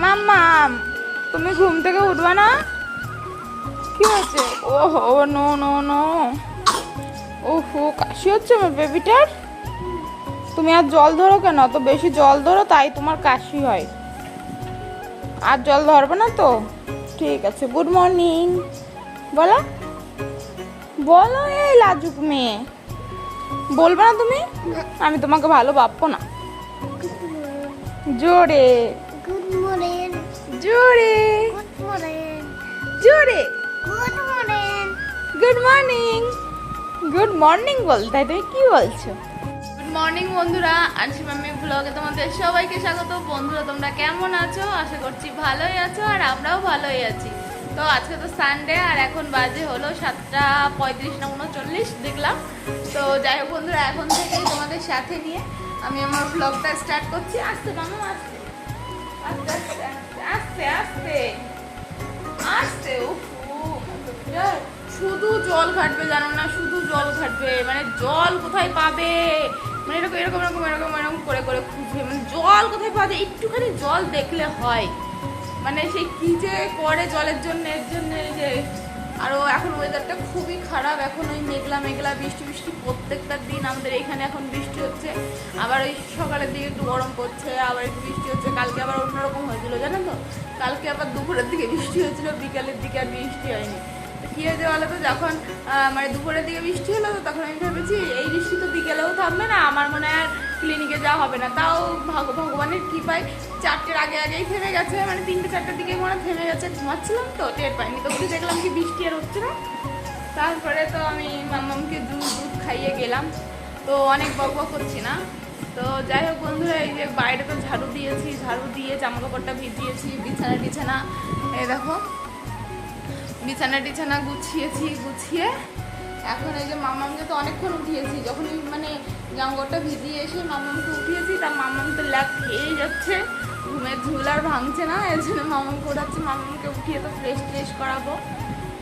মাম্মাম তুমি ঘুম থেকে উঠবে না? কি হয়েছে? ওহো নো নো নো ওহো, কাশি হচ্ছে আমার বেবিটার তুমি আর জল ধরো কেন? তো বেশি জল ধরো, তাই তোমার কাশি হয়। আর জল ধরবে না তো? ঠিক আছে গুড মর্নিং বলো। বলো এই লাজুক মেয়ে। বলবে না তুমি? আমি তোমাকে ভালো ভাববো না। জোরে। Good morning. জোরে Good morning. জোরে Good morning. Good morning good morning বলতে তুমি কি বলছো? গুড মর্নিং বন্ধুরা আনসি মাম্মি ব্লগে তোমাদের সবাইকে স্বাগত। বন্ধুরা তোমরা কেমন আছো? আশা করছি ভালোই আছো আর আমরাও ভালোই আছি। তো আজকে তো সানডে আর এখন বাজে হলো সাতটা পঁয়ত্রিশ না উনচল্লিশ দেখলাম। তো যাই হোক বন্ধুরা এখন থেকেই তোমাদের সাথে নিয়ে আমি আমার ব্লগটা স্টার্ট করছি। আসতে মামা আসতে আস্তে আস্তে আস্তে শুধু জল ঘাটবে, জানো না, শুধু জল ঘাটবে। মানে জল কোথায় পাবে? মানে এরকম এরকম এরকম এরকম এরকম করে করে খুঁজবে মানে জল কোথায় পাবে একটুখানি জল দেখলে হয়। মানে সেই কি যে করে জলের জন্য, এর জন্য যে আরও এখন ওয়েদারটা খুবই খারাপ। এখন ওই মেঘলা মেঘলা বৃষ্টি বৃষ্টি প্রত্যেকটা দিন আমাদের এখানে এখন বৃষ্টি হচ্ছে। আবার ওই সকালের দিকে একটু গরম পড়ছে, আবার একটু বৃষ্টি হচ্ছে। কালকে আবার অন্যরকম হয়েছিল, জানো তো? কালকে আবার দুপুরের দিকে বৃষ্টি হয়েছিল, বিকালের দিকে আর বৃষ্টি হয়নি। হয়েছে তো যখন মানে দুপুরের দিকে বৃষ্টি হলো, তো তখন আমি ভেবেছি, এই বৃষ্টি তো বিকেলেও থামবে না, আমার মনে হয় আর ক্লিনিকে যাওয়া হবে না। তাও ভাগ- ভগবানের কৃপায় চারটের আগে আগেই থেমে গেছে মানে তিনটে, চারটের দিকে মনে থেমে গেছে, ঘুমাচ্ছিলাম তো, টের পাইনি। তো উঠে দেখলাম কি বৃষ্টি আর হচ্ছে না। তারপরে তো আমি মাম্মামকে দুধ দুধ খাইয়ে গেলাম। তো অনেক বক বক করছি না। তো যাই হোক বন্ধুরা, এই যে বাইরে তো ঝাড়ু দিয়েছি, ঝাড়ু দিয়ে জামা কাপড়টা ভিজিয়েছি বিছানা টিছানা এই দেখো। বিছানা টিছানা গুছিয়েছি, গুছিয়ে এখন এই যে মামামকে তো অনেকক্ষণ উঠিয়েছি, যখন মানে জামাকাপড়টা ভিজিয়ে এসে মামামকে উঠিয়েছি তার মামাম তো ল্যাপ খেয়েই যাচ্ছে, ঘুমের ঝুল আর ভাঙছে না এর জন্য মামামকে ওঠাচ্ছি মামামকে উঠিয়ে তো ফ্রেশ ট্রেশ করাবো।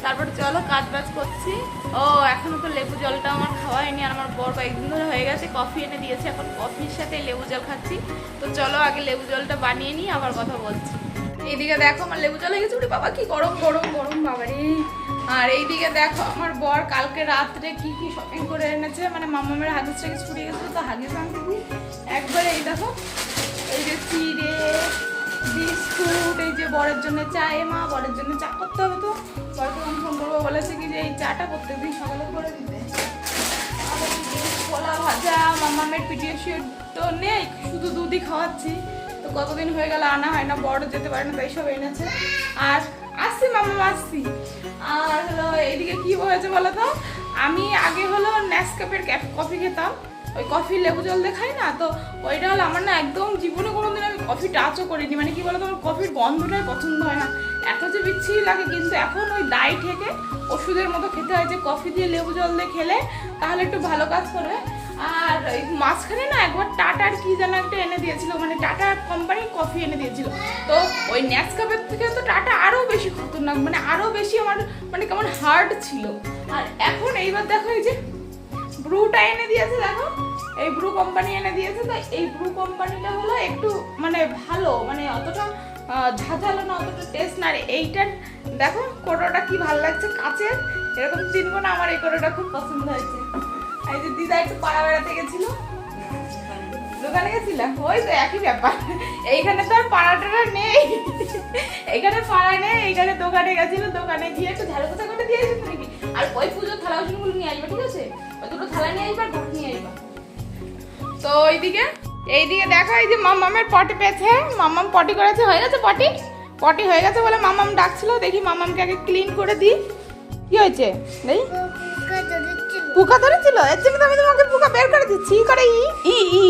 তারপরে চলো কাজ বাজ করছি। ও এখনও তো লেবু জলটা আমার খাওয়া হয়নি আর আমার বর কয়েকদিন ধরে হয়ে গেছে, কফি এনে দিয়েছে, এখন কফির সাথে লেবু জল খাচ্ছি। তো চলো আগে লেবু জলটা বানিয়ে নিই, আবার কথা বলছি। এইদিকে দেখো আমার লেবু জল গেছে। বাবা, কি গরম গরম গরম বাবা রে আর এইদিকে দেখো আমার বর কালকে রাত্রে কি কি শপিং করে এনেছে। মানে মামামের হাগিস টাগিস ফুরিয়ে গেছিল তো হাগিস আনতে একবারে এই দেখো, এই যে চিড়ে, বিস্কুট, এই যে বরের জন্য চা এ মা, বরের জন্য চা করতে হবে তো। বরকে আমি ফোন করব, বলেছে কি যে এই চাটা প্রত্যেকদিন সকালে করে দিতে। কলা ভাজা, মামামের পিডিয়াশিয়ার তো নেই, শুধু দুধই খাওয়াচ্ছি। কতদিন হয়ে গেল, আনা হয় না, বড় যেতে পারে না তাই সব এনেছে। আর আসছি মামা, আসছি। আর হলো, এইদিকে কি হয়েছে বলো তো? আমি আগে হলো ন্যাসকাপের কফি খেতাম। ওই কফি লেবু জল দিয়ে খাই না, তো ওইটা হলো আমার না একদম জীবনে কোনোদিন আমি কফি টাচও করিনি। মানে কি বলতো, আমার কফির গন্ধটাই পছন্দ হয় না। এত যে বিচ্ছিরি লাগে, কিন্তু এখন ওই দায় থেকে ওষুধের মতো খেতে হয় যে কফি দিয়ে লেবু জল দিয়ে খেলে তাহলে একটু ভালো কাজ করবে। আর মাঝখানে না একবার টাটার কি যেন একটা এনে দিয়েছিল মানে টাটা কোম্পানির কফি এনে দিয়েছিল। তো ওই ন্যাসকাপের থেকে তো টাটা আরও বেশি খতরনাক মানে আরও বেশি আমার মানে কেমন হার্ড ছিল। আর এখন এইবার দেখো এই যে ব্রুটা এনে দিয়েছে, দেখো। এই ব্রু কোম্পানি এনে দিয়েছে, তো এই ব্রু কোম্পানিটা হলো একটু মানে ভালো মানে অতটা ঝাঁঝালো না, অতটা টেস্ট না। এইটার, দেখো কোটোটা কি ভালো লাগছে, কাচের। এরকম চিনবো না আমার এই কোটোটা খুব পছন্দ হয়েছে। এই যে দিদা একটু পাড়া বেড়াতে দোকানে ওই তো একই ব্যাপার। এইখানে তো আর নেই। পাড়া নেই, এইখানে দোকানে দোকানে গিয়ে একটু পোছা করে আর ওই পুজোর থালা আসবে ওই দুটো থালা তো দেখো, এই যে পটি পেয়েছে। মামাম পটি করেছে, হয়ে গেছে পটি? পটি হয়ে গেছে বলে মামাম ডাকছিল। দেখি মামামকে আগে ক্লিন করে দিই। কি হয়েছে? দেই। পোকা ধরেছিল? এর জন্য তো আমি তোমাকে পোকা বের করে দিচ্ছি। ই করে ই। ই ই।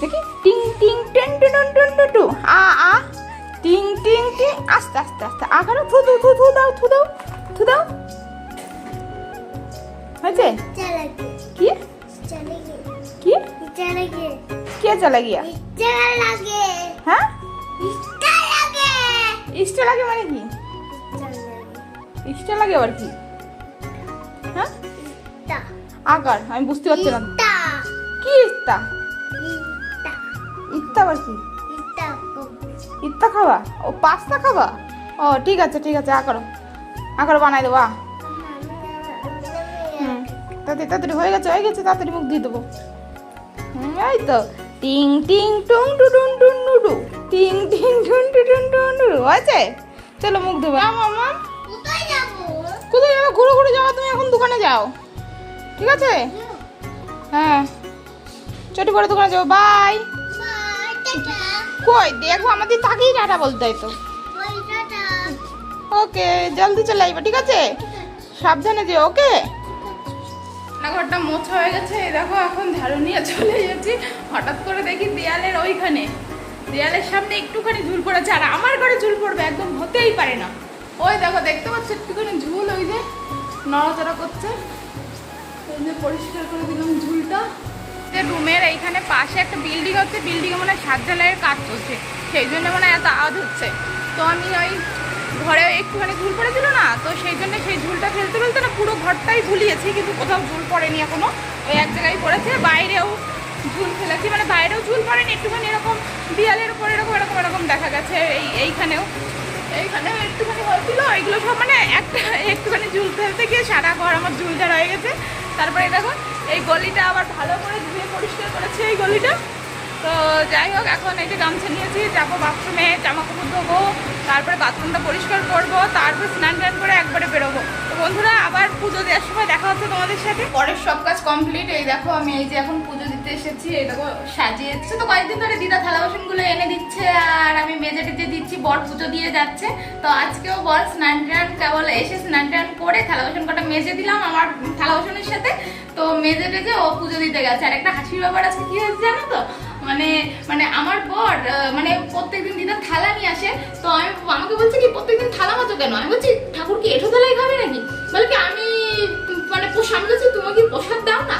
দেখি। টিং টিং টেন টু টুন টুন টু টু। আ আ। টিং টিং টিং। আস্তে আস্তে আস্তে। আ করো থু থু থু থু দাও থু দাও থু দাও। হয়েছে? কি? কি? কে চলে গিয়া? হ্যাঁ? ইস্টা লাগে মানে কি? ইস্টা লাগে আবার কি? হ্যাঁ? আকার আমি বুঝতে পারছি না। কি ইস্তা ইস্তা আবার কি? পিত্তা খাবা? ও পাস্তা খাবা? ও ঠিক আছে ঠিক আছে আ করো আ। করো বানাই দেবো তাড়াতাড়ি তাড়াতাড়ি হয়ে গেছে হয়ে গেছে তাড়াতাড়ি মুখ দিয়ে দেবো। এই তো। টিং টিং টুং টু টুন টুন টু টিং। টিং টুন টু টুন টুন টু হয়েছে? চলো মুখ দেবো মামা। কোথায় যাব? কোথায় যাবে? ঘুরে ঘুরে যাওয়া তুমি এখন দোকানে যাও। ঠিক আছে? হ্যাঁ। চটি করে দোকানে যাব। বাই। কই? দেখো, আমাদের তাকেই টাটা বলতে হয় তো। ওকে, জলদি চলে আসবে ঠিক আছে? সাবধানে যেও, ওকে? রান্নাঘরটা মোছা হয়ে গেছে। দেখো, এখন নিয়ে চলে যাচ্ছি হঠাৎ করে দেখি দেয়ালের ওইখানে। দেয়ালের সামনে একটুখানি ঝুল পড়েছে, আর আমার ঘরে ঝুল পড়বে, একদম হতেই পারে না। ওই দেখো, দেখতে পাচ্ছ, একটুখানি ঝুল ওই যে নড়াচড়া করছে। যে পরিষ্কার করে দিলাম ঝুলটা। যে রুমের এইখানে পাশে একটা বিল্ডিং হচ্ছে বিল্ডিংয়ে মানে সাত ঢালাইয়ের কাজ চলছে। সেই জন্য মানে এত আওয়াজ হচ্ছে। তো আমি ওই ঘরে একটুখানি ঝুল পড়েছিল না, তো সেই জন্য সেই ঝুলটা ফেলতে ফেলতে না পুরো ঘরটাই ঝুলিয়েছি, কিন্তু কোথাও ঝুল পড়েনি এখনও। ওই এক জায়গায় পড়েছে, বাইরেও ঝুল ফেলেছি। মানে বাইরেও ঝুল পড়েনি, একটুখানি এরকম দেয়ালের উপর এরকম এরকম এরকম দেখা গেছে এই, এইখানেও। এইখানেও একটুখানি হয়েছিল, এগুলো সব মানে একটা একটুখানি ঝুল ফেলতে গিয়ে সারা ঘর আমার ঝুলটা রয়ে গেছে। তারপরে দেখো এই গলিটা আবার ভালো করে ধুয়ে পরিষ্কার করেছে এই গলিটা। তো যাই হোক, এখন এই যে গামছা নিয়েছি, যাব বাথরুমে জামা কাপড় ধোবো, তারপরে বাথরুমটা পরিষ্কার করব, তারপর স্নান টান করে একবারে বেরোবো। তো বন্ধুরা, আবার পুজো দেওয়ার সময় দেখা হচ্ছে তোমাদের সাথে। পরের সব কাজ কমপ্লিট এই দেখো, আমি এই যে এখন পুজো দিতে এসেছি, এই দেখো সাজিয়েছে। তো কয়েকদিন ধরে দিদা থালা বাসনগুলো এনে দিচ্ছে, আর আমি মেজে টেজে দিচ্ছি, বর পুজো দিয়ে যাচ্ছে। তো আজকেও বর স্নান টান, কেবল এসে স্নান টান করে থালা বাসন কটা মেজে দিলাম আমার থালা বাসনের সাথে। তো মেজে টেজে ও পুজো দিতে গেছে। আর একটা হাসির ব্যাপার আজকে কি হয়েছে জানো তো? মানে মানে আমার বর মানে প্রত্যেকদিন দিদা থালা নিয়ে আসে, তো আমি আমাকে বলছে কি, প্রত্যেকদিন থালা মাছো কেন? আমি বলছি, ঠাকুর কি এঠো থালাই খাবে নাকি? বলে কি, আমি মানে পো- আমি বলছি তুমি কি প্রসাদ দাও না?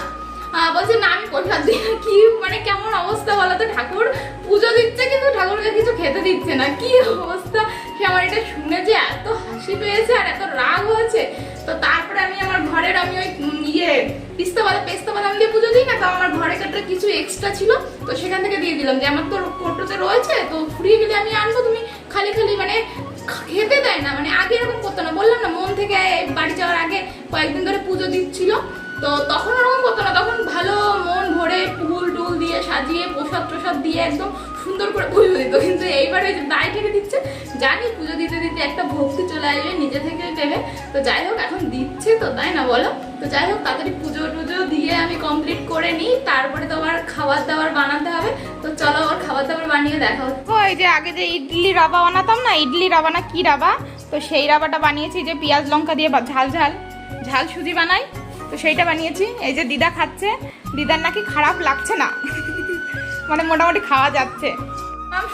বলছে, না, আমি প্রসাদ দিই না। কি মানে কেমন অবস্থা বলো তো ঠাকুর? পুজো দিচ্ছে কিন্তু ঠাকুরকে কিছু খেতে দিচ্ছে না। কি অবস্থা? সে আমার এটা শুনে যে এত হাসি পেয়েছে আর এত রাগ হয়েছে। তো তারপরে আমি আমার ঘরের আমি ওই ইয়ে পিস্তা বাদাম, পেস্তা বাদাম দিয়ে পুজো দিই না, তো আমার ঘরে কাটা কিছু এক্সট্রা ছিল, তো সেখান থেকে দিয়ে দিলাম যে আমার তো কোটোতে রয়েছে, তো ফুরিয়ে গেলে আমি আনব তুমি খালি খালি মানে খেতে দেয় না মানে আগে এরকম করতো না। বললাম না, মন থেকে বাড়ি যাওয়ার আগে কয়েকদিন ধরে পুজো দিচ্ছিল, তো তখন ওরকম করতো না, তখন ভালো মন ভরে ফুল টুল দিয়ে সাজিয়ে প্রসাদ প্রসাদ দিয়ে একদম সুন্দর করে পুজো দিত। কিন্তু এইবার ওই যে দায় ঠেকে দিচ্ছে, জানি পুজো দিতে দিতে একটা ভক্তি চলে আসবে নিজে থেকে দেবে তো যাই হোক, এখন দিচ্ছে তো, তাই না বলো? তো যাই হোক, তাড়াতাড়ি পুজো টুজো দিয়ে আমি কমপ্লিট করে নিই, তারপরে তো আবার খাবার দাবার বানাতে হবে। তো চলো, আবার খাবার দাবার বানিয়ে দেখা হচ্ছে। ওই যে আগে যে ইডলি রাবা বানাতাম না, ইডলি রাবা না কি রাবা? তো সেই রাবাটা বানিয়েছি যে পেঁয়াজ লঙ্কা দিয়ে ঝাল ঝাল ঝাল সুজি বানাই। তো সেইটা বানিয়েছি, এই যে দিদা খাচ্ছে। দিদার নাকি খারাপ লাগছে না। মানে মোটামুটি খাওয়া যাচ্ছে।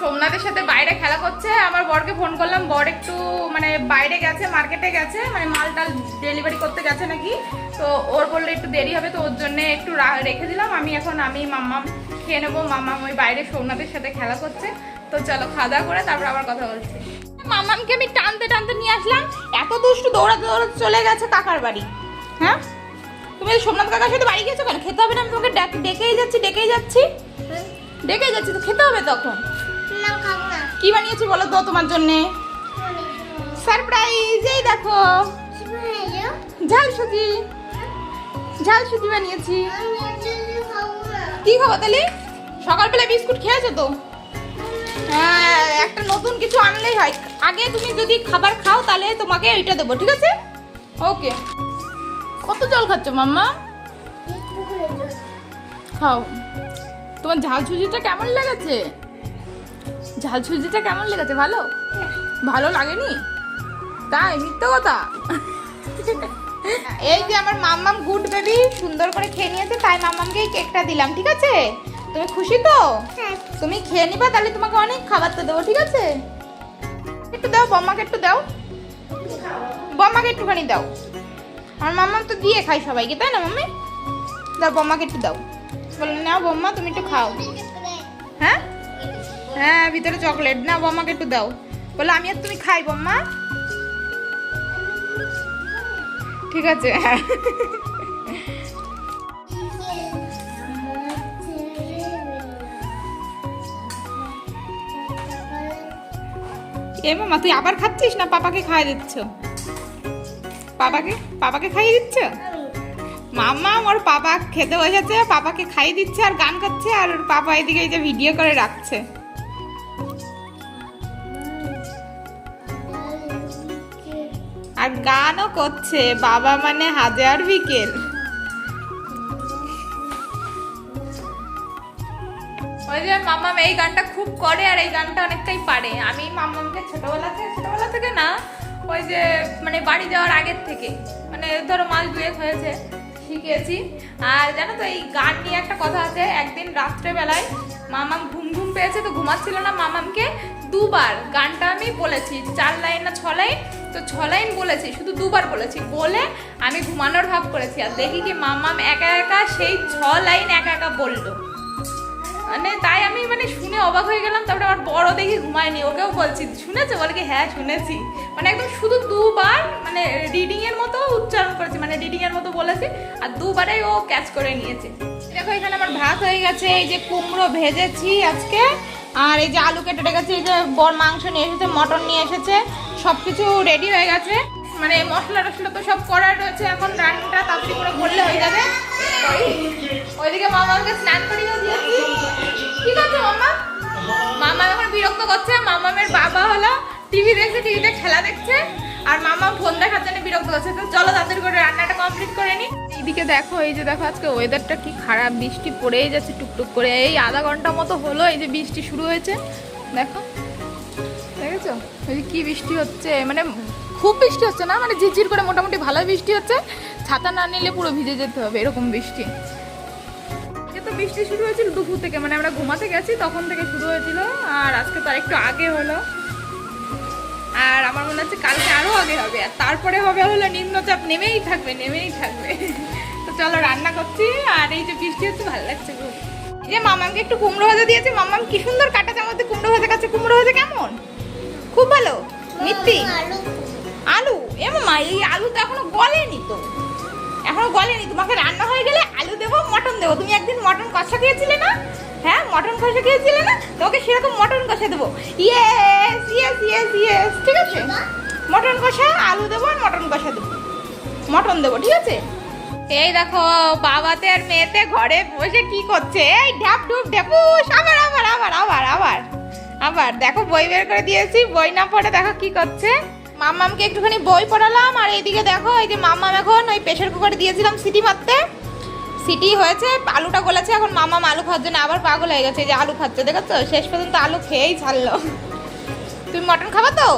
সোমনাথের সাথে বাইরে খেলা করছে। আমার বরকে ফোন করলাম বর একটু মানে বাইরে গেছে মার্কেটে গেছে মানে মাল টাল ডেলিভারি করতে গেছে নাকি? তো ওর বললে একটু দেরি হবে তো ওর জন্য একটু রা- রেখে দিলাম। আমি এখন আমি মাম্মাম খেয়ে নেব। মাম্মাম ওই বাইরে সোমনাথের সাথে খেলা করছে। তো চলো খাওয়া দাওয়া করে তারপর আবার কথা বলছি। মামামকে আমি টানতে টানতে নিয়ে আসলাম। এত দুষ্টু দৌড়াতে দৌড়াতে চলে গেছে কাকার বাড়ি। হ্যাঁ? তুমি সোমনাথ কাকার সাথে বাড়ি গেছো কেন? খেতে হবে না আমি তোমাকে ডাক- ডেকেই যাচ্ছি ডেকেই যাচ্ছি। ডেকেই যাচ্ছি তো খেতে হবে তখন। না খাব না। কি বানিয়েছি বলো তো তোমার জন্য? সারপ্রাইজ এই দেখো। ঝাল সুজি ঝাল সুজি বানিয়েছি। কি খাব তাহলে? সকালবেলা বিস্কুট খেয়েছো তো? হ্যাঁ একটা নতুন কিছু আনলেই হয়। আগে তুমি যদি খাবার খাও তাহলে তোমাকে ওইটা দেবো ঠিক আছে? ওকে। কত জল খাচ্ছ মাম্মা। খাও। তোমার ঝাল সুজিটা কেমন লেগেছে? ঝাল সুজিটা কেমন লেগেছে? ভালো? ভালো লাগেনি? তাই মিথ্যে কথা? এই যে আমার মাম্মাম গুড বেবি সুন্দর করে খেয়ে নিয়েছে তাই মাম্মামকে এই কেকটা দিলাম ঠিক আছে? তুমি খুশি তো? হ্যাঁ। তুমি খেয়ে নিবা তাহলে তোমাকে অনেক খাবার তো দেবো ঠিক আছে? একটু দাও বম্মাকে একটু দাও। বম্মাকে একটুখানি দাও। আমার মাম্মা তো দিয়ে খাই সবাইকে তাই না মাম্মি? দাও বম্মাকে একটু দাও। বলে নাও বম্মা তুমি একটু খাও। হ্যাঁ? হ্যাঁ ভিতরে চকলেট। না বম্মাকে একটু দাও। বলে আমি আর তুমি খাই বম্মা ঠিক আছে। হ্যাঁ এ মামা, তুই আবার খাচ্ছিস না? পাপাকে খাইয়ে দিচ্ছ। পাপাকে? পাপাকে খাইয়ে দিচ্ছ? মামা ওর পাপা খেতে বসেছে পাপাকে খাইয়ে দিচ্ছে আর গান করছে আর ওর পাপা এদিকে এই যে ভিডিও করে রাখছে। আর গানও করছে, বাবা মানে হাজার বিকেল। ওই যে মামাম এই গানটা খুব করে আর এই গানটা অনেকটাই পারে। আমি মামামকে ছোটবেলা থেকে ছোটবেলা থেকে না, ওই যে মানে বাড়ি যাওয়ার আগের থেকে মানে ধরো মাস দুয়েক হয়েছে শিখিয়েছি। আর জানো তো, এই গান নিয়ে একটা কথা আছে, একদিন রাত্রেবেলায় মামাম ঘুম ঘুম পেয়েছে, তো ঘুমাচ্ছিল না মামামকে। দুবার গানটা আমি বলেছি, চার লাইন না ছ লাইন, তো ছ লাইন বলেছি, শুধু দুবার বলেছি। বলে আমি ঘুমানোর ভাব করেছি, আর দেখি কি মামাম একা একা সেই ছ লাইন একা একা বলল। মানে তাই আমি মানে শুনে অবাক হয়ে গেলাম, তারপরে আমার বড় দেখি ঘুমায়নি, ওকেও বলছি, শুনেছো? বলে কি হ্যাঁ শুনেছি। মানে একদম শুধু দুবার মানে রিডিংয়ের মতো উচ্চারণ করেছি মানে রিডিংয়ের মতো বলেছি, আর দুবারেই ও ক্যাচ করে নিয়েছে। দেখো, এখানে আমার ভাত হয়ে গেছে, এই যে কুমড়ো ভেজেছি আজকে, আর এই যে আলু কেটে রেখেছি, এই যে বর মাংস নিয়ে এসেছে, মটন নিয়ে এসেছে সব কিছু রেডি হয়ে গেছে। মানে মশলা টশলা তো সব করা রয়েছে, এখন রান্নাটা তাড়াতাড়ি করে করলে হয়ে যাবে। ওইদিকে মামাকে স্নান করিয়ে দিয়েছি। কি করছ মামা? মামা এখন বিরক্ত করছে, মামামের বাবা হলো টিভি দেখছে, টিভিতে খেলা দেখছে, আর মামা ফোন দেখার জন্য বিরক্ত করছে তো চলো তাড়াতাড়ি করে রান্নাটা কমপ্লিট করে নি। এইদিকে দেখো, এই যে দেখো আজকে ওয়েদারটা কি খারাপ, বৃষ্টি পড়েই যাচ্ছে টুকটুক করে। এই আধা ঘণ্টা মতো হলো এই যে বৃষ্টি শুরু হয়েছে। দেখো, দেখেছ? ওই কি বৃষ্টি হচ্ছে মানে খুব বৃষ্টি হচ্ছে না? মানে ঝিরঝির করে মোটামুটি ভালো বৃষ্টি হচ্ছে। ছাতা না নিলে পুরো ভিজে যেতে হবে, এরকম বৃষ্টি। তো বৃষ্টি শুরু হয়েছিল দুপুর থেকে মানে আমরা ঘুমাতে গেছি, তখন থেকে শুরু হয়েছিল, আর আজকে তার একটু আগে হলো। আর আমার মনে হচ্ছে কালকে আরও আগে হবে, আর তারপরে হবে হলো নিম্নচাপ, নেমেই থাকবে নেমেই থাকবে। তো চলো রান্না করছি, আর এই যে বৃষ্টি হচ্ছে, ভালো লাগছে খুব। যে মামাকে একটু কুমড়ো ভাজা দিয়েছে, মামাম কি সুন্দর কাটা চামচে কুমড়ো ভাজা কাছে, কুমড়ো ভাজা কেমন? খুব ভালো মিত্তি আলু? এ মামা, এই আলু তো এখনও গলেনি তো। এখনও গলেনি। তোমাকে রান্না হয়ে গেলে আলু দেবো, মটন দেবো। তুমি একদিন মটন কষা খেয়েছিলে না? হ্যাঁ মটন কষা খেয়েছিলে না? তোমাকে সেরকম মটন কষা দেবো। ইয়েস ইয়েস ইয়েস ইয়েস ঠিক আছে? মটন কষা, আলু দেবো আর মটন কষা দেবো। মটন দেবো, ঠিক আছে? এই দেখো, বাবাতে আর মেয়েতে ঘরে বসে কি করছে? এই ঢ্যাপ ডুপ ঢেপুস আবার আবার আবার আবার আবার। আবার, দেখো, বই বের করে দিয়েছি। বই না পড়ে দেখো কি করছে। মাম্মামকে একটুখানি বই পড়ালাম আর এইদিকে দেখো এই যে মাম্মাম এখন ওই প্রেশার কুকারে দিয়েছিলাম সিটি মারতে। সিটি হয়েছে আলুটা গলেছে এখন মাম্মাম আলু খাওয়ার জন্য আবার পাগল হয়ে গেছে এই যে আলু খাচ্ছে দেখেছ? শেষ পর্যন্ত আলু খেয়েই ছাড়লো। তুমি মটন খাবা তো?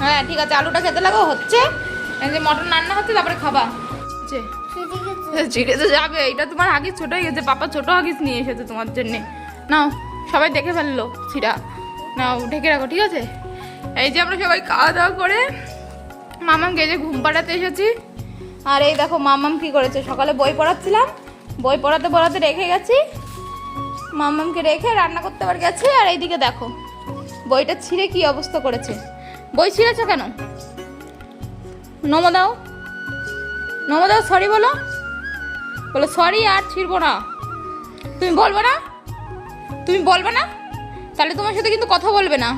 হ্যাঁ ঠিক আছে আলুটা খেতে লাগো হচ্ছে। এই যে মটন রান্না হচ্ছে তারপরে খাবা। চিড়ে তো যাবে এটা তোমার হাগিস ছোট হয়ে গেছে পাপা ছোট হাগিস নিয়ে এসেছে তোমার জন্যে। নাও সবাই দেখে ফেলল ছিটা নাও ঢেকে রাখো ঠিক আছে? এই যে আমরা সবাই খাওয়া দাওয়া করে মামামকে যে ঘুম পাড়াতে এসেছি। আর এই দেখো মামাম কি করেছে? সকালে বই পড়াচ্ছিলাম। বই পড়াতে পড়াতে রেখে গেছি। মামামকে রেখে রান্না করতে পার গেছে। আর এইদিকে দেখো, বইটা ছিঁড়ে কি অবস্থা করেছে? বই ছিঁড়েছো কেন? নমো দাও। নমো দাও সরি বলো। বলো সরি আর ছিঁড়বো না। তুমি বলবে না? তুমি বলবে না? তাহলে তোমার সাথে কিন্তু কথা বলবে না।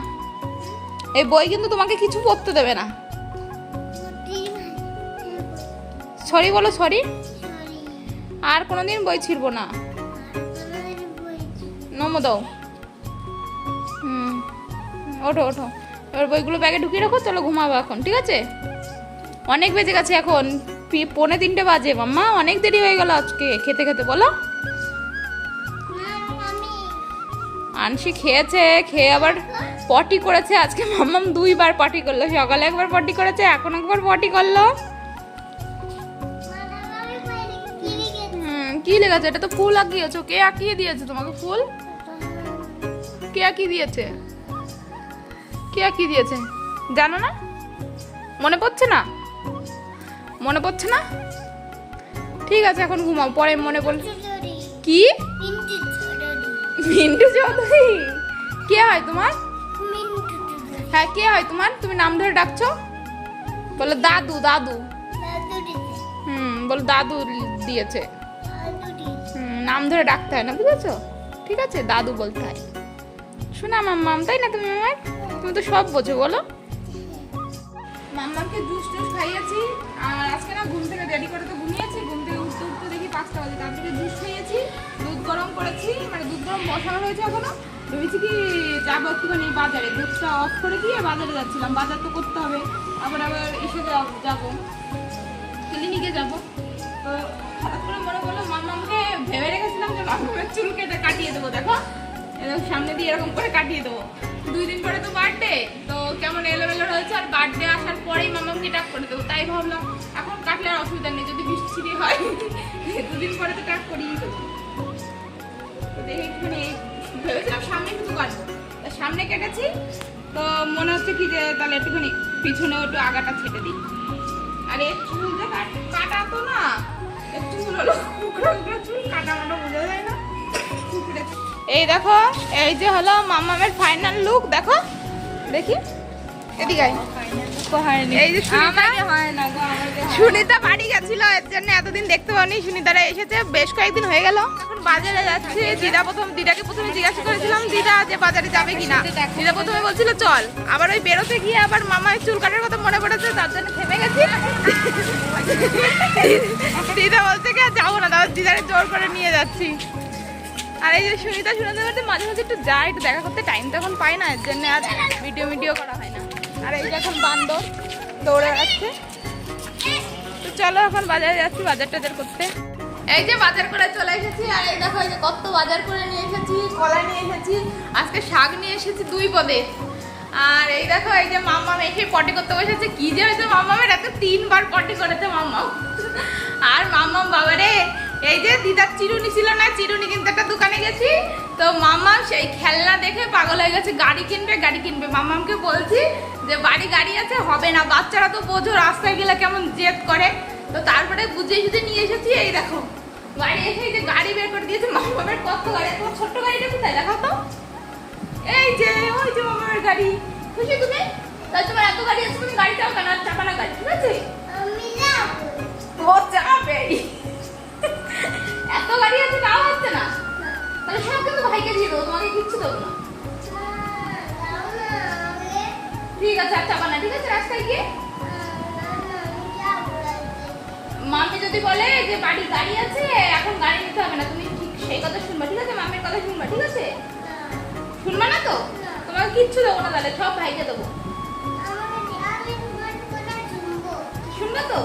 এই বই কিন্তু তোমাকে কিছু পড়তে দেবে না। সরি বলো, সরি? আর কোনোদিন বই ছিড়বো না। নমো দাও। হুম, ওঠো ওঠো। এবার বইগুলো ব্যাগে ঢুকিয়ে রাখো, চলো ঘুমাবো এখন, ঠিক আছে? অনেক বেজে গেছে এখন পৌনে তিনটে বাজে। মাম্মা, অনেক দেরি হয়ে গেল আজকে, খেতে খেতে, বলো। আনসি খেয়েছে খেয়ে আবার পটি করেছে। আজকে মাম্মাম দুইবার পটি করল। সকালে একবার পটি করেছে এখন একবার পটি করল। কি লেগেছে? এটা তো ফুল আঁকিয়েছো। কে আঁকিয়ে দিয়েছে তোমাকে ফুল? কে আঁকিয়ে দিয়েছে? কে আঁকিয়ে দিয়েছে? জানো না? মনে পড়ছে না? মনে পড়ছে না? ঠিক আছে এখন ঘুমাও। পরে মনে পড়ল কি? মিন্টু চৌধুরী। কে হয় তোমার? হ্যাঁ কে হয় তোমার? তুমি নাম ধরে ডাকছো? বলো দাদু দাদু। হুম বলো দাদু দিয়েছে। হুম, নাম ধরে ডাকতে হয় না বুঝেছ? ঠিক আছে দাদু বলতে হয়। শোনা মাম্মাম তাই না তুমি আমার তুমি তো সব বোঝো বলো। মাম্মাকে জুস টুস খাইয়েছি আর আজকে না ঘুম থেকে রেডি করে তো ঘুমিয়েছি ঘুম থেকে উঠতে উঠতে দেখি পাঁচটা বাজে তারপরে জুস বসানো রয়েছে এখনও। ভেবেছি কি যাব একটুখানি বাজারে। দুধটা অফ করে দিয়ে বাজারে যাচ্ছিলাম। বাজার তো করতে হবে। আবার আবার এসে যাব- ক্লিনিকে যাব। তো হঠাৎ করে মনে করল মামাকে ভেবে রেখেছিলাম যে মামাকে চুল কেটে কাটিয়ে দেবো, দেখো। সামনে দিয়ে এরকম করে কাটিয়ে দেবো। দুই দিন পরে তো বার্থডে তো কেমন এলোমেলো রয়েছে আর বার্থডে আসার পরেই মামাকে টাক করে দেবো। তাই ভাবলাম, এখন কাটলে আর অসুবিধা নেই, যদি বৃষ্টি হয়। দুদিন পরে তো টাক করিয়ে দেবো। ভেবেছিলাম সামনে সামনে কেটেছি। তো মনে হচ্ছে কি যে তাহলে একটুখানি পিছনেও একটু আগাটা ছেটে দিই। আর কাটা তো না। বোঝা যায় না। এই দেখো, এই যে হলো মামামের ফাইনাল লুক দেখো। দেখি। এদিকে আয়। এই যে সুনিতা? সুনিতা বাড়ি গেছিল এর জন্য এতদিন দেখতে পাওনি সুনিতারা এসেছে বেশ কয়েকদিন হয়ে গেল। এখন বাজারে যাচ্ছি। দিদা প্রথম দিদাকে প্রথমে জিজ্ঞাসা করেছিলাম দিদা যে বাজারে যাবে কিনা? দিদা প্রথমে বলছিল চল। আবার ওই বেরোতে গিয়ে আবার চুল কাটার কথা মনে পড়েছে তার জন্য থেমে গেছি। দিদা আর যাব না তারপর দিদারে জোর করে নিয়ে যাচ্ছি। আর এই যে সুনিতা সুনিতা মাঝে মাঝে একটু যায় একটু দেখা করতে। টাইম তো এখন পাই না এর জন্য আর ভিডিও ভিডিও করা হয় না। আর এই এখন বান্দর দৌড়ে বেড়াচ্ছে তো চলো এখন বাজারে যাচ্ছি, বাজার টাজার করতে। এই যে বাজার করে চলে এসেছি, আর এই দেখো এই যে কত বাজার করে নিয়ে এসেছি, কলা নিয়ে এসেছি, আজকে শাক নিয়ে এসেছি দুই পদে। আর এই দেখো এই যে মাম্মা এসে পটি করতে বসেছে, কি যে হয়েছে মাম্মামের, এত তিনবার পটি করেছে মাম্মা আর মাম্মাম বাবারে, এই যে দিদার চিরুনি ছিল না, চিরুনি কিনতে একটা দোকানে গেছি। তো মাম্মা সেই খেলনা দেখে পাগল হয়ে গেছে, গাড়ি কিনবে গাড়ি কিনবে। মাম্মামকে বলছি যে বাড়ি গাড়ি আছে হবে না। বাচ্চারা তো বোঝো রাস্তায় গেলে কেমন জেদ করে। তো তারপরে বুঝে সুঝে নিয়ে এসেছি এই দেখো। বাড়ি এসে এই যে গাড়ি বের করে দিয়েছে মামামের কত গাড়ি তোমার ছোট্ট গাড়িটা কোথায়? দেখাও তো। এই যে ওই যে মামার গাড়ি। খুশি তুমি? তাই তোমার এত গাড়ি আছে তুমি গাড়ি চাও কেন আর চাপানা গাড়ি ঠিক আছে? ও চাপে এত গাড়ি আছে তাও হচ্ছে না? তাহলে সব কিন্তু ভাইকে দিয়ে দেবো তোমাকে কিচ্ছু দেবো না। ঠিক আছে আর চাপানা ঠিক আছে রাস্তায় গিয়ে? মামি যদি বলে যে বাড়ি গাড়ি আছে এখন গাড়ি নিতে হবে না তুমি ঠিক সেই কথা শুনবা ঠিক আছে? মামির কথা শুনবা ঠিক আছে? শুনবা না তো? তোমাকে কিচ্ছু দেবো না তাহলে সব ভাইকে দেবো। শুনবে তো?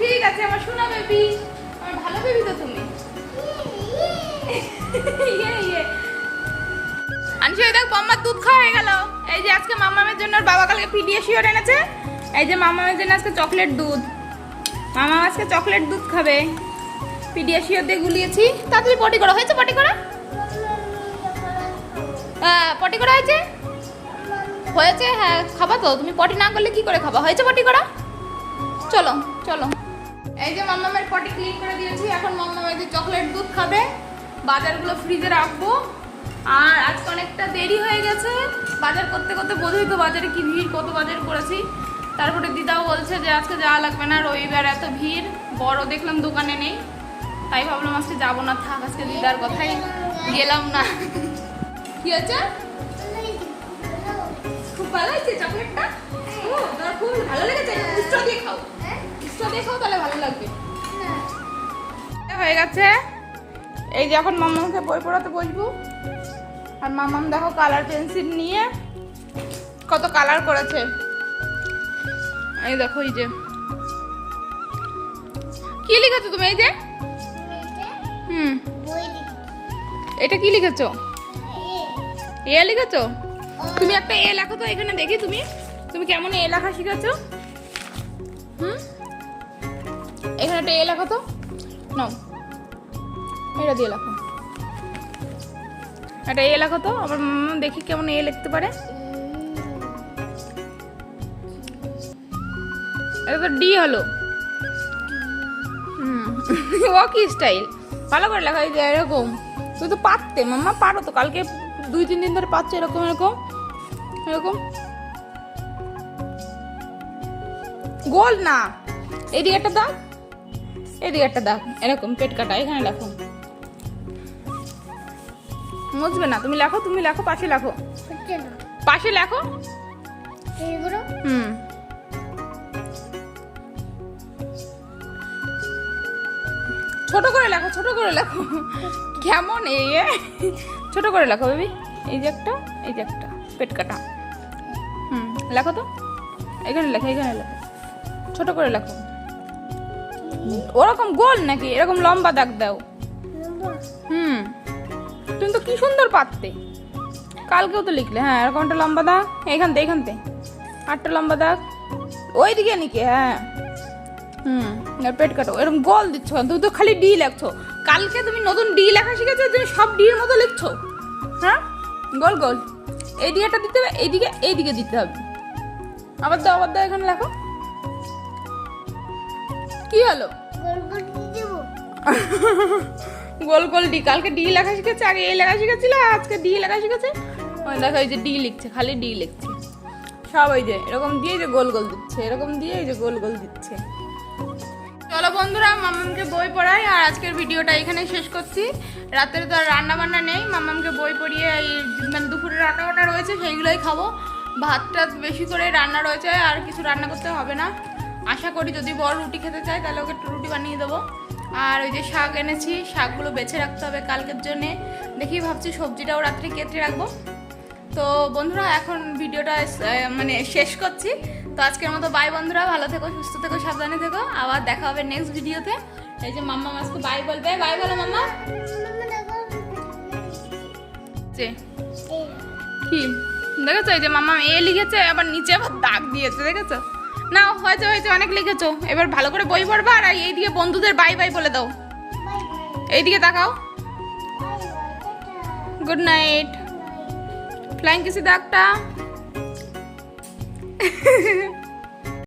ঠিক আছে আমার শোনা বেবি আমার ভালো বেবি তো তুমি। ইয়ে ইয়ে ওই দেখ মাম্মার দুধ খাওয়া হয়ে গেল। এই যে আজকে মামামের জন্য বাবা কালকে পিডিয়াশিওর এনেছে। এই যে মামামের জন্য আজকে চকলেট দুধ। মামা আজকে চকলেট দুধ খাবে। পিডিয়াশিওর দিয়ে গুলিয়েছি। তাড়াতাড়ি পটি করা। হয়েছে পটি করা? পটি করা হয়েছে? হয়েছে হ্যাঁ খাবা তো। তুমি পটি না করলে কি করে খাবা? হয়েছে পটি করা? চলো চলো। এই যে মাম্মামের পটি ক্লিন করে দিয়েছি। এখন মাম্মাম এই যে চকলেট দুধ খাবে। বাজারগুলো ফ্রিজে রাখব। আর আজকে অনেকটা দেরি হয়ে গেছে। বাজার করতে করতে বোঝোই তো বাজারে কি ভিড়, কত বাজার করেছি। তারপরে দিদাও বলছে যে আজকে যাওয়া লাগবে না, রবিবার এত ভিড়, বড় দেখলাম দোকানে নেই। তাই ভাবলাম আজকে যাব না থাক, আজকে দিদার কথাই গেলাম না। কি হচ্ছে খুব ভালো হয়েছে চকলেটটা? খুব ভালো লেগেছে? দিয়ে খাও। তাহলে ভালো লাগবে। হয়ে গেছে। এই যে এখন মামাকে বই পড়াতে বসবো। আর মামাম দেখো কালার পেন্সিল নিয়ে কত কালার করেছে। এই দেখো, এই যে। কি লিখেছো তুমি, এই যে? হুম। এটা কি লিখেছো? এ লিখেছো? তুমি একটা এ লেখো তো এখানে দেখি তুমি। তুমি কেমন এ লেখা শিখেছো? হুম? এখানে একটা এ লেখো তো। নাও। এটা দিয়ে লেখো। একটা এ লেখো তো আমার মামা দেখি কেমন এ লিখতে পারে। এটা তো ডি হলো। ও কি স্টাইল। ভালো করে লেখা, এই যে এরকম। তুই তো পারতে, মাম্মা পারো তো, কালকে দুই, তিন দিন ধরে পাচ্ছ এরকম এরকম এরকম। গোল না। এদিকে একটা দাগ এদিকে একটা দাগ এরকম পেট কাটা, এখানে লেখো। মুছবে না। তুমি লেখো তুমি লেখো পাশে লেখো। পাশে লেখো। হুম। ছোট করে লেখো ছোট করে লেখো। কেমন এই? ছোট করে লেখো বেবি। এই যে একটা এই যে একটা পেট কাটা। হুম লেখো তো। এখানে লেখো এখানে লেখো। ছোট করে লেখো। ওরকম গোল নাকি? এরকম লম্বা দাগ দাও। তুমি তো কি সুন্দর পারতে কালকেও তো লিখলে হ্যাঁ এরকম একটা লম্বা দাগ? এইখানতে এইখানতে আটটা লম্বা দাগ। ওই দিকে নিকে হ্যাঁ। হুম আর পেট কাটো। এরকম গোল দিচ্ছ? তুমি তো খালি ডি লেখছো। কালকে তুমি নতুন ডি লেখা শিখেছো তুমি সব ডি এর মতো লিখছো। হ্যাঁ? গোল গোল। এই দিকেটা দিতে হবে এইদিকে এইদিকে দিতে হবে। আবার দাও আবার দাও এখানে লেখো। কি হলো? গোল গোল ডি, কালকে ডি লেখা শিখেছে, আগে এই লেখা শিখেছিল, আজকে ডি লেখা শিখেছে। ওই দেখো, এই যে ডি লিখছে, খালি ডি লিখছে। সব ওই যে, এরকম দিয়ে যে গোল গোল দিচ্ছে, এরকম দিয়ে এই যে গোল গোল দিচ্ছে। চলো বন্ধুরা, মামামকে বই পড়াই, আর আজকের ভিডিওটা এখানে শেষ করছি। রাতের তো আর রান্না বান্না নেই, মামামকে বই পড়িয়ে এই মানে দুপুরে রান্না বান্না রয়েছে, সেইগুলোই খাব। ভাতটা বেশি করে রান্না রয়েছে, আর কিছু রান্না করতে হবে না। আশা করি যদি বড় রুটি খেতে চায়, তাহলে ওকে একটু রুটি বানিয়ে দেবো। আর ওই যে শাক এনেছি, শাকগুলো বেছে রাখতে হবে কালকের জন্যে। দেখি ভাবছি সবজিটাও রাত্রে কেটে রাখব। তো বন্ধুরা, এখন ভিডিওটা মানে শেষ করছি। তো আজকের মতো বাই বন্ধুরা, ভালো থেকো, সুস্থ থেকো, সাবধানে থেকো। আবার দেখা হবে নেক্সট ভিডিওতে। এই যে মাম্মা আজকে বাই বলবে। বাই বলো মাম্মা। দেখেছ? এই যে মাম্মা এ লিখেছে, আবার নিচে আবার দাগ দিয়েছে, দেখেছ? না, হয়েছে হয়েছে, অনেক লিখেছো। এবার ভালো করে বই পড়বা আর এই দিকে বন্ধুদের বাই বাই বলে দাও। এই দিকে তাকাও। গুড নাইট ফ্লাইং কিসি দাগটা